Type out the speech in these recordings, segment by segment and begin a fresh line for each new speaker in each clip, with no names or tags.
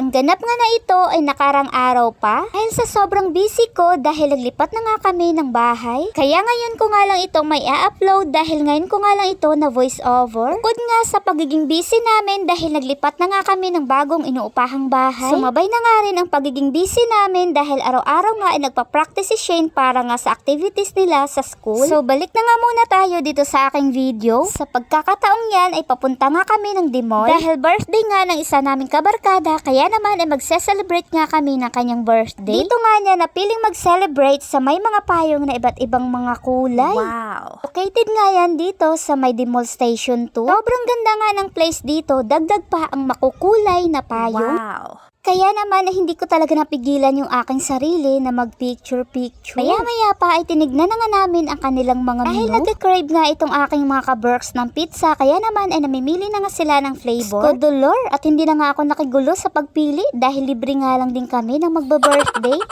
Ang ganap nga na ito ay nakarang araw pa dahil sa sobrang busy ko dahil naglipat na nga kami ng bahay. Kaya ngayon ko nga lang itong may a-upload dahil ngayon ko nga lang ito na voice over. Bukod nga sa pagiging busy namin dahil naglipat na nga kami ng bagong inuupahang bahay. Sumabay na nga rin ang pagiging busy namin dahil araw-araw nga ay nagpa-practice si Shane para nga sa activities nila sa school. So balik na nga muna tayo dito sa aking video. Sa pagkakataong yan ay papunta nga kami ng Dimol dahil birthday nga ng isa naming kabarkada kaya naman ay magse-celebrate nga kami ng kanyang birthday. Dito nga niya napiling mag-celebrate sa may mga payong na iba't ibang mga kulay.
Wow.
Located nga yan dito sa may Dimol Station 2. Sobrang ganda nga ng place dito, dagdag pa ang makukulay na payong.
Wow.
Kaya naman ay hindi ko talaga napigilan yung aking sarili na mag-picture-picture. Maya-maya pa ay tinignan na nga namin ang kanilang mga menu. Dahil nagka-crave nga itong aking mga ka-burks ng pizza, kaya naman ay namimili na nga sila ng flavor. Skodolor at hindi na nga ako nakigulo sa pagpili dahil libre nga lang din kami ng magba-birthday.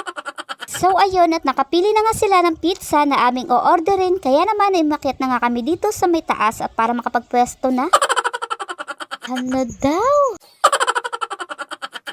So ayun at nakapili na nga sila ng pizza na aming o-orderin kaya naman ay makiat na nga kami dito sa may taas at para makapagpwesto na. Ano daw?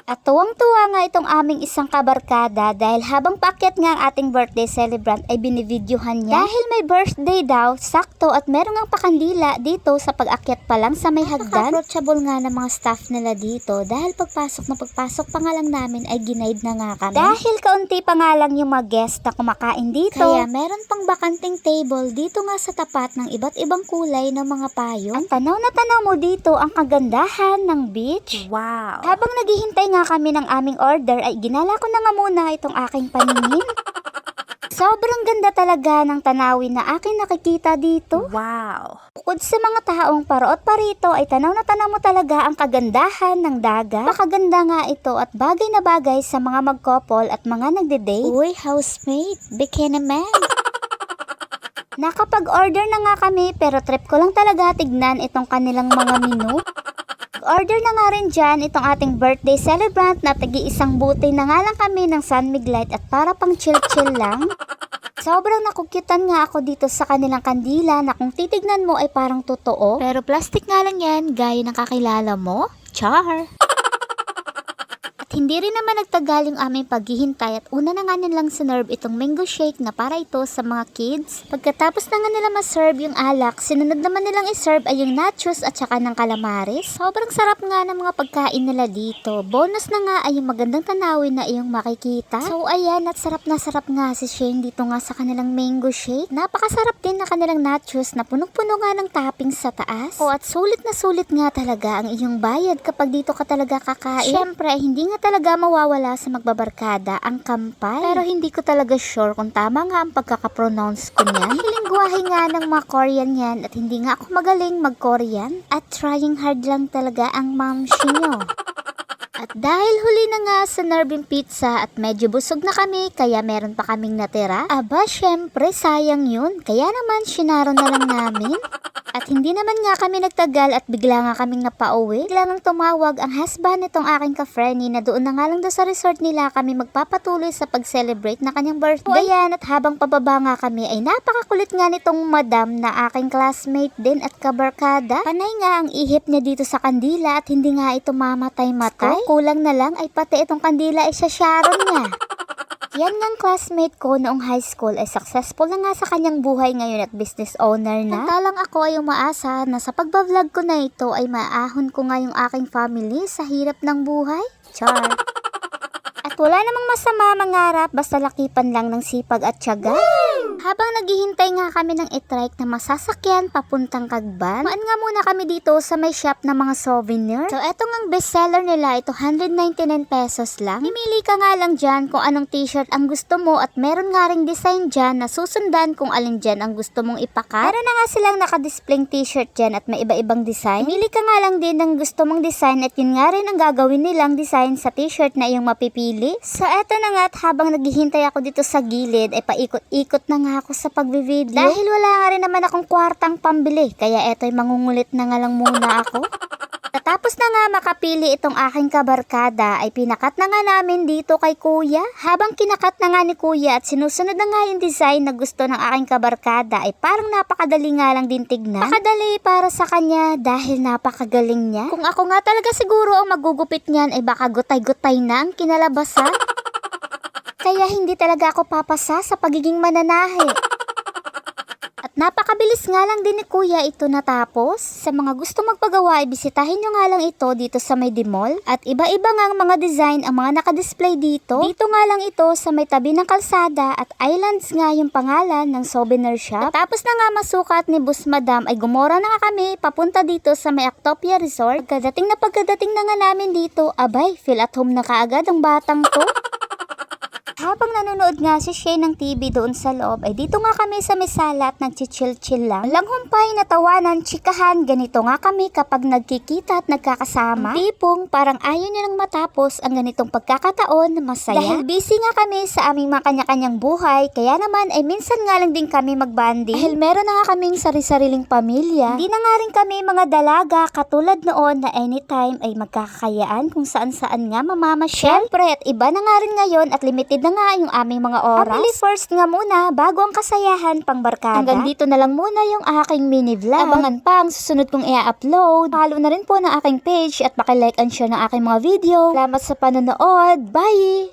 At tuwang-tuwa nga itong aming isang kabarkada dahil habang paakyat nga ang ating birthday celebrant ay binibidyohan niya. Dahil may birthday daw, sakto at meron ngang pakandila dito sa pag-akyat pa lang sa may hagdan. Approachable nga ng mga staff nila dito dahil pagpasok na pagpasok pa nga lang namin ay ginaid na nga kami. Dahil kaunti pa nga lang yung mga guest na kumakain dito. Kaya meron pang bakanting table dito nga sa tapat ng iba't ibang kulay ng mga payo. At tanaw na tanaw mo dito ang kagandahan ng beach.
Wow.
Habang naghihintay nga kami ng aming order ay ginala ko na nga muna itong aking paningin. Sobrang ganda talaga ng tanawin na aking nakikita dito.
Wow.
Bukod sa mga taong paroot pa rito ay tanaw na tanaw mo talaga ang kagandahan ng dagat. Pakaganda nga ito at bagay na bagay sa mga magkopol at mga nagde-date. Uy, housemate, bikini man. Nakapag-order na nga kami pero trip ko lang talaga tignan itong kanilang mga menu. Order na nga rin dyan itong ating birthday celebrant na tagi isang buti na nga lang kami ng San Light at para pang chill-chill lang. Sobrang nakukyutan nga ako dito sa kanilang kandila na kung titignan mo ay parang totoo. Pero plastic nga lang yan, gaya ng kakilala mo. Char! Hindi rin naman nagtagal yung aming paghihintay at una na nga nilang sinerve itong mango shake na para ito sa mga kids. Pagkatapos na nga nila maserve yung alak, sinunod naman nilang iserve ay yung nachos at saka ng calamares. Sobrang sarap nga ng mga pagkain nila dito. Bonus na nga ay yung magandang tanawin na iyong makikita. So ayan at sarap na sarap nga si Shane dito nga sa kanilang mango shake. Napakasarap din na kanilang nachos na punong-puno nga ng toppings sa taas. O at sulit na sulit nga talaga ang iyong bayad kapag dito ka talaga kakain. Syempre, hindi nga talaga mawawala sa magbabarkada ang kampay. Pero hindi ko talaga sure kung tama nga ang pagkakapronounce ko niyan. Lingwahe nga ng mga Korean yan at hindi nga ako magaling mag-Korean. At trying hard lang talaga ang mamshi nyo. At dahil huli na nga sa Nervin Pizza at medyo busog na kami kaya meron pa kaming natira, aba syempre sayang yun. Kaya naman sinaro na lang namin. At hindi naman nga kami nagtagal at bigla nga kaming napauwi. Bigla nang tumawag ang husband nitong aking ka-friendly na doon na nga lang doon sa resort nila kami magpapatuloy sa pag-celebrate na kanyang birthday. Ayan at habang pababa nga kami ay napakakulit nga nitong madam na aking classmate din at kabarkada. Panay nga ang ihip niya dito sa kandila at hindi nga ito mamatay-matay. Kulang na lang ay pati itong kandila ay sa Sharon niya. Yan ngang classmate ko noong high school ay successful na nga sa kanyang buhay ngayon at business owner na. Samantalang ako ay umaasa na sa pagbablog ko na ito ay maahon ko nga yung aking family sa hirap ng buhay. Char. At wala namang masama mangarap basta lakipan lang ng sipag at tiyaga. Habang naghihintay nga kami ng e-trike na masasakyan papuntang Kagban, maan nga muna kami dito sa may shop ng mga souvenir. So eto ngang bestseller nila, ito 199 pesos lang. Pimili ka nga lang dyan kung anong t-shirt ang gusto mo at meron nga ring design dyan na susundan kung alin dyan ang gusto mong ipakat. Meron na nga silang nakadisplay t-shirt dyan at may iba-ibang design. Pimili ka nga lang din ng gusto mong design at yun nga rin ang gagawin nilang design sa t-shirt na iyong mapipili. So eto na nga at habang naghihintay ako dito sa gilid ay paikot-ikot na nga ako sa pagbivideo. Dahil wala nga rin naman akong kwartang pambili. Kaya eto'y mangungulit na nga lang muna ako. Tapos na nga makapili itong aking kabarkada ay pinakat na nga namin dito kay kuya. Habang kinakat na nga ni kuya at sinusunod na nga yung design na gusto ng aking kabarkada ay parang napakadali nga lang din tignan. Napakadali para sa kanya dahil napakagaling niya. Kung ako nga talaga siguro ang magugupit niyan ay baka gutay-gutay na ang kinalabasan. Kaya hindi talaga ako papasa sa pagiging mananahe. At napakabilis nga lang din ni Kuya ito natapos. Sa mga gusto magpagawa, ay bisitahin nyo nga lang ito dito sa may Dimol. At iba-iba nga ang mga design ang mga nakadisplay dito. Dito nga lang ito sa may tabi ng kalsada at Islands nga yung pangalan ng souvenir shop. At tapos na nga masukat ni Bus Madam ay gumora na nga kami papunta dito sa may Actopia Resort. Pagkadating na pagkadating na nga namin dito, abay, feel at home na kaagad ang batang to. Habang nanonood nga si Shay ng TV doon sa loob, ay dito nga kami sa may sala at nagchichill-chill lang. Walang humpay, natawanan, chikahan, ganito nga kami kapag nagkikita at nagkakasama. Tipong parang ayaw niya nang matapos ang ganitong pagkakataon na masaya. Dahil busy nga kami sa aming mga kanya-kanyang buhay, kaya naman ay minsan nga lang din kami magbanding. Dahil meron na nga kaming sari-sariling pamilya. Hindi na nga rin kami mga dalaga katulad noon na anytime ay magkakayaan kung saan-saan nga mamamasyal. Siyempre at iba na nga rin ngayon at limited na nga yung aming mga oras. Family first nga muna bago ang kasayahan pang barkada. Hanggang dito na lang muna yung aking mini vlog. Abangan pa ang susunod kong i-upload. Follow na rin po ng aking page at pakilike and share ng aking mga video. Salamat sa panonood. Bye!